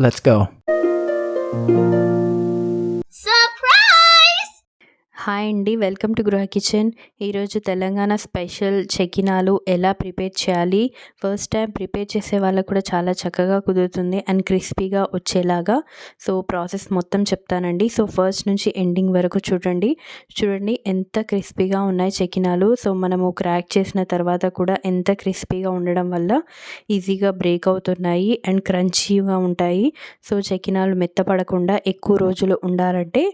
Let's go. Hi అండి welcome to Gruha kitchen. ఈరోజు Telangana special చెకినాలు ఎలా ప్రిపేర్ చేయాలి? ఫస్ట్ టైం ప్రిపేర్ చేసే వాళ్ళకు కూడా చాలా చక్కగా కుదురుతుంది అండ్ క్రిస్పీగా వచ్చేలాగా. సో ప్రాసెస్ మొత్తం చెప్తానండి. సో ఫస్ట్ నుంచి ఎండింగ్ వరకు చూడండి. చూడండి ఎంత క్రిస్పీగా ఉన్నాయి చెకినాలు. సో మనము క్రాక్ చేసిన తర్వాత కూడా ఎంత క్రిస్పీగా ఉండడం వల్ల ఈజీగా బ్రేక్ అవుతున్నాయి అండ్ క్రంచీగా ఉంటాయి. సో చెకినాలు మెత్తపడకుండా ఎక్కువ రోజులు ఉండాలంటే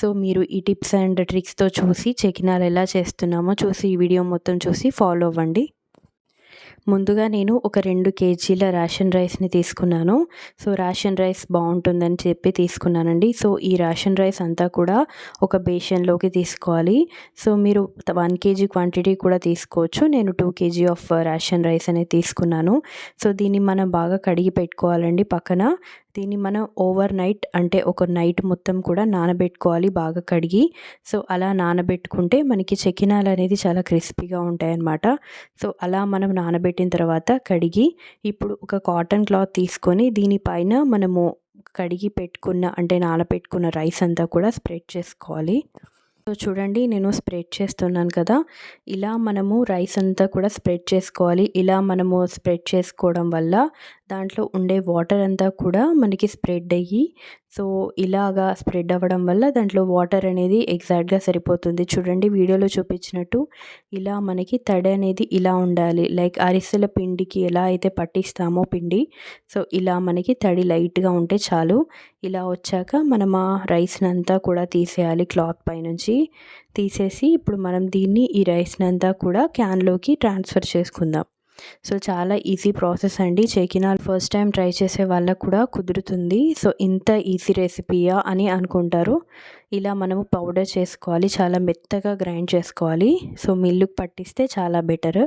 సో మీరు ఈ టిప్స్ అండ్ ట్రిక్స్తో చూసి చెకినాలు ఎలా చేస్తున్నామో చూసి ఈ వీడియో మొత్తం చూసి ఫాలో అవ్వండి. ముందుగా నేను ఒక రెండు కేజీల రేషన్ రైస్ని తీసుకున్నాను. సో రేషన్ రైస్ బాగుంటుందని చెప్పి తీసుకున్నానండి. సో ఈ రేషన్ రైస్ అంతా కూడా ఒక బేషన్లోకి తీసుకోవాలి. సో మీరు వన్ కేజీ క్వాంటిటీ కూడా తీసుకోవచ్చు. నేను two KG of ration rice అనేది తీసుకున్నాను. సో దీన్ని మనం బాగా కడిగి పెట్టుకోవాలండి పక్కన. దీన్ని మనం ఓవర్ నైట్ అంటే ఒక నైట్ మొత్తం కూడా నానబెట్టుకోవాలి బాగా కడిగి. సో అలా నానబెట్టుకుంటే మనకి చెకినాలు అనేది చాలా క్రిస్పీగా ఉంటాయన్నమాట. సో అలా మనం నానబెట్టు పెట్టిన తర్వాత కడిగి ఇప్పుడు ఒక కాటన్ క్లాత్ తీసుకొని దీనిపైన మనము కడిగి పెట్టుకున్న అంటే నానబెట్టుకున్న రైస్ అంతా కూడా స్ప్రెడ్ చేసుకోవాలి. సో చూడండి నేను స్ప్రెడ్ చేస్తున్నాను కదా. ఇలా మనము రైస్ అంతా కూడా స్ప్రెడ్ చేసుకోవాలి. ఇలా మనము స్ప్రెడ్ చేసుకోవడం వల్ల దాంట్లో ఉండే వాటర్ అంతా కూడా మనకి స్ప్రెడ్ అయ్యి సో ఇలాగా స్ప్రెడ్ అవ్వడం వల్ల దాంట్లో వాటర్ అనేది ఎగ్జాక్ట్గా సరిపోతుంది. చూడండి వీడియోలో చూపించినట్టు ఇలా మనకి తడి అనేది ఇలా ఉండాలి. లైక్ అరిసెల పిండికి ఎలా అయితే పట్టిస్తామో పిండి సో ఇలా మనకి తడి లైట్గా ఉంటే చాలు. ఇలా వచ్చాక మనం ఆ రైస్ని అంతా కూడా తీసేయాలి క్లాత్ పైనుంచి. తీసేసి ఇప్పుడు మనం దీన్ని ఈ రైస్ని అంతా కూడా క్యాన్లోకి ట్రాన్స్ఫర్ చేసుకుందాం. సో చాలా ఈజీ ప్రాసెస్ అండి. చెకినాల్ ఫస్ట్ టైం ట్రై చేసే వాళ్ళకు కూడా కుదురుతుంది. సో ఇంత ఈజీ రెసిపీయా అని అనుకుంటారు. ఇలా మనము పౌడర్ చేసుకోవాలి. చాలా మెత్తగా గ్రైండ్ చేసుకోవాలి. సో మిల్లుకు పట్టిస్తే చాలా బెటర్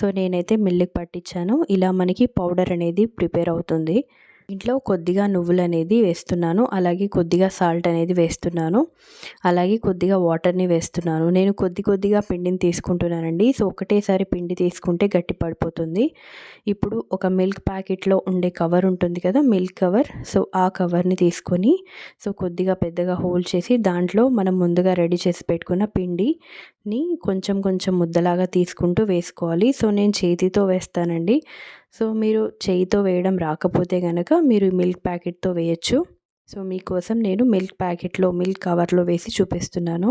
సో నేనైతే మిల్లుకు పట్టించాను. ఇలా మనకి పౌడర్ అనేది ప్రిపేర్ అవుతుంది. ఇంట్లో కొద్దిగా నువ్వులు అనేది వేస్తున్నాను. అలాగే కొద్దిగా సాల్ట్ అనేది వేస్తున్నాను. అలాగే కొద్దిగా వాటర్ని వేస్తున్నాను. నేను కొద్ది కొద్దిగా పిండిని తీసుకుంటున్నానండి. సో ఒకటేసారి పిండి తీసుకుంటే గట్టి పడిపోతుంది. ఇప్పుడు ఒక మిల్క్ ప్యాకెట్లో ఉండే కవర్ ఉంటుంది కదా మిల్క్ కవర్ సో ఆ కవర్ని తీసుకొని సో కొద్దిగా పెద్దగా హోల్ చేసి దాంట్లో మనం ముందుగా రెడీ చేసి పెట్టుకున్న పిండిని కొంచెం కొంచెం ముద్దలాగా తీసుకుంటూ వేసుకోవాలి. సో నేను చేతితో వేస్తానండి. సో మీరు చేయితో వేయడం రాకపోతే కనుక మీరు మిల్క్ ప్యాకెట్తో వేయచ్చు. సో మీకోసం నేను మిల్క్ ప్యాకెట్లో మిల్క్ కవర్లో వేసి చూపిస్తున్నాను.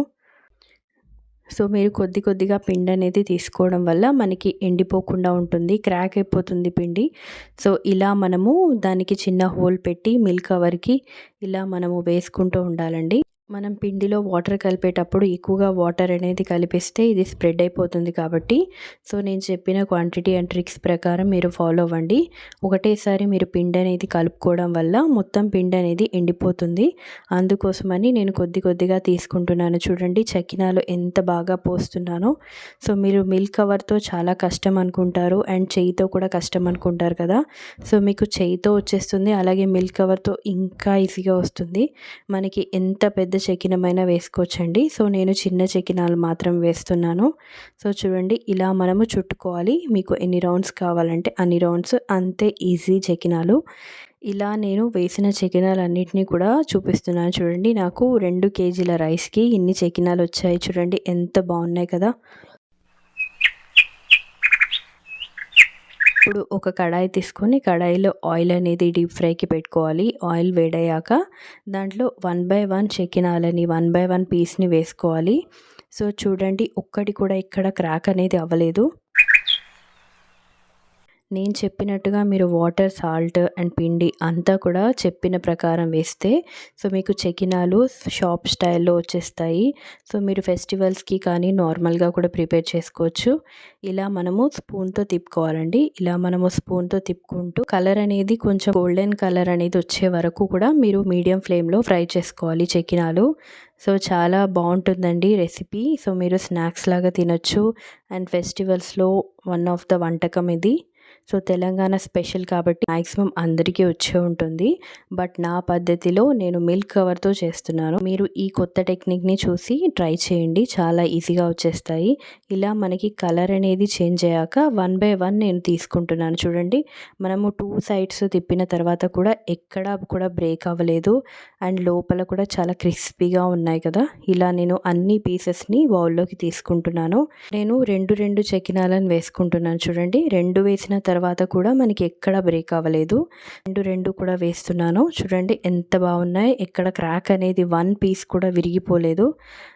సో మీరు కొద్ది కొద్దిగా పిండి అనేది తీసుకోవడం వల్ల మనకి ఎండిపోకుండా ఉంటుంది క్రాక్ అయిపోతుంది పిండి. సో ఇలా మనము దానికి చిన్న హోల్ పెట్టి మిల్క్ కవర్కి ఇలా మనము వేసుకుంటూ ఉండాలండి. మనం పిండిలో వాటర్ కలిపేటప్పుడు ఎక్కువగా వాటర్ అనేది కలిపిస్తే ఇది స్ప్రెడ్ అయిపోతుంది కాబట్టి సో నేను చెప్పిన క్వాంటిటీ అండ్ ట్రిక్స్ ప్రకారం మీరు ఫాలో అవ్వండి. ఒకటేసారి మీరు పిండి అనేది కలుపుకోవడం వల్ల మొత్తం పిండి అనేది ఎండిపోతుంది. అందుకోసమని నేను కొద్ది కొద్దిగా తీసుకుంటున్నాను. చూడండి చకినాలు ఎంత బాగా పోస్తున్నానో. సో మీరు మిల్క్ కవర్తో చాలా కష్టం అనుకుంటారు అండ్ చేయితో కూడా కష్టం అనుకుంటారు కదా. సో మీకు చేయితో వచ్చేస్తుంది. అలాగే మిల్క్ కవర్తో ఇంకా ఈజీగా వస్తుంది. మనకి ఎంత పెద్ద చెకినమైనా వేసుకోవచ్చండి. సో నేను చిన్న చెకినాలు మాత్రం వేస్తున్నాను. సో చూడండి ఇలా మనము చుట్టుకోవాలి. మీకు ఎన్ని రౌండ్స్ కావాలంటే అన్ని రౌండ్స్. అంతే ఈజీ చెకినాలు. ఇలా నేను వేసిన చెకినాలన్నింటినీ కూడా చూపిస్తున్నాను. చూడండి నాకు రెండు కేజీల రైస్కి ఇన్ని చెకినాలు వచ్చాయి. చూడండి ఎంత బాగున్నాయి కదా. ఇప్పుడు ఒక కడాయి తీసుకొని కడాయిలో ఆయిల్ అనేది డీప్ ఫ్రైకి పెట్టుకోవాలి. ఆయిల్ వేడయ్యాక దాంట్లో వన్ బై వన్ చెకినాలని వన్ బై వన్ పీస్ని వేసుకోవాలి. సో చూడండి ఒక్కటి కూడా ఇక్కడ క్రాక్ అనేది అవ్వలేదు. నేను చెప్పినట్టుగా మీరు వాటర్ సాల్ట్ అండ్ పిండి అంతా కూడా చెప్పిన ప్రకారం వేస్తే సో మీకు చెకినాలు షాప్ స్టైల్లో వచ్చేస్తాయి. సో మీరు ఫెస్టివల్స్కి కానీ నార్మల్గా కూడా ప్రిపేర్ చేసుకోవచ్చు. ఇలా మనము స్పూన్తో తిప్పుకోవాలండి. ఇలా మనము స్పూన్తో తిప్పుకుంటూ కలర్ అనేది కొంచెం గోల్డెన్ కలర్ అనేది వచ్చే వరకు కూడా మీరు మీడియం ఫ్లేమ్లో ఫ్రై చేసుకోవాలి చెకినాలు. సో చాలా బాగుంటుందండి రెసిపీ. సో మీరు స్నాక్స్ లాగా తినొచ్చు. అండ్ ఫెస్టివల్స్లో వన్ ఆఫ్ ద వంటకం ఇది. సో తెలంగాణ స్పెషల్ కాబట్టి మ్యాక్సిమం అందరికీ వచ్చే ఉంటుంది. బట్ నా పద్ధతిలో నేను మిల్క్ కవర్తో చేస్తున్నాను. మీరు ఈ కొత్త టెక్నిక్ని చూసి ట్రై చేయండి. చాలా ఈజీగా వచ్చేస్తాయి. ఇలా మనకి కలర్ అనేది చేంజ్ అయ్యాక వన్ బై వన్ నేను తీసుకుంటున్నాను. చూడండి మనము టూ సైడ్స్ తిప్పిన తర్వాత కూడా ఎక్కడా కూడా బ్రేక్ అవ్వలేదు. అండ్ లోపల కూడా చాలా క్రిస్పీగా ఉన్నాయి కదా. ఇలా నేను అన్ని పీసెస్ని బౌల్లోకి తీసుకుంటున్నాను. నేను రెండు రెండు చెకినాలను వేసుకుంటున్నాను. చూడండి రెండు వేసిన తర్వాత తర్వాత కూడా మనకి ఎక్కడ బ్రేక్ అవ్వలేదు. రెండు రెండు కూడా వేస్తున్నాను. చూడండి ఎంత బాగున్నాయి. ఎక్కడ క్రాక్ అనేది వన్ పీస్ కూడా విరిగిపోలేదు.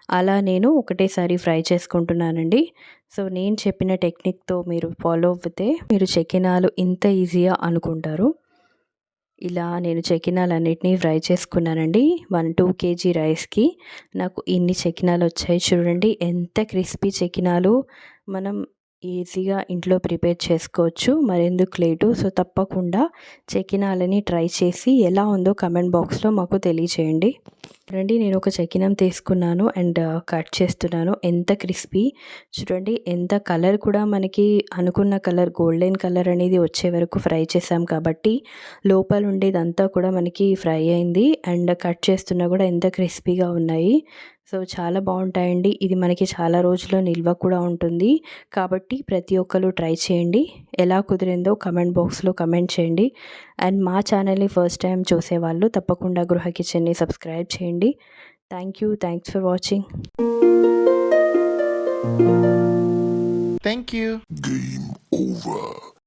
అలా నేను ఒకటేసారి ఫ్రై చేసుకుంటున్నానండి. సో నేను చెప్పిన టెక్నిక్తో మీరు ఫాలో అవుతే మీరు చెకినాలు ఇంత ఈజీగా అనుకుంటారు. ఇలా నేను చెకినాలన్నిటినీ ఫ్రై చేసుకున్నానండి. వన్ టూ కేజీ రైస్కి నాకు ఇన్ని చెకినాలు వచ్చాయి. చూడండి ఎంత క్రిస్పీ చెకినాలు. మనం ఈజీగా ఇంట్లో ప్రిపేర్ చేసుకోవచ్చు. మరెందుకు లేటు సో తప్పకుండా చెకినాలని ట్రై చేసి ఎలా ఉందో కమెంట్ బాక్స్లో మాకు తెలియచేయండి. చూడండి నేను ఒక చెకినం తీసుకున్నాను అండ్ కట్ చేస్తున్నాను. ఎంత క్రిస్పీ. చూడండి ఎంత కలర్ కూడా మనకి అనుకున్న కలర్ గోల్డెన్ కలర్ అనేది వచ్చే వరకు ఫ్రై చేసాం కాబట్టి లోపల ఉండేదంతా కూడా మనకి ఫ్రై అయింది. అండ్ కట్ చేస్తున్నా కూడా ఎంత క్రిస్పీగా ఉన్నాయి. సో చాలా బాగుంటాయండి. ఇది మనకి చాలా రోజుల నిల్వ కూడా ఉంటుంది. కాబట్టి ప్రతి ఒక్కరు ట్రై చేయండి. ఎలా కుదిరిందో కమెంట్ బాక్స్లో కమెంట్ చేయండి. అండ్ మా ఛానల్ని ఫస్ట్ టైం చూసేవాళ్ళు తప్పకుండా గృహ కిచెన్ని సబ్స్క్రైబ్ చేయండి. Thank you. Thanks for watching. Thank you. Game over.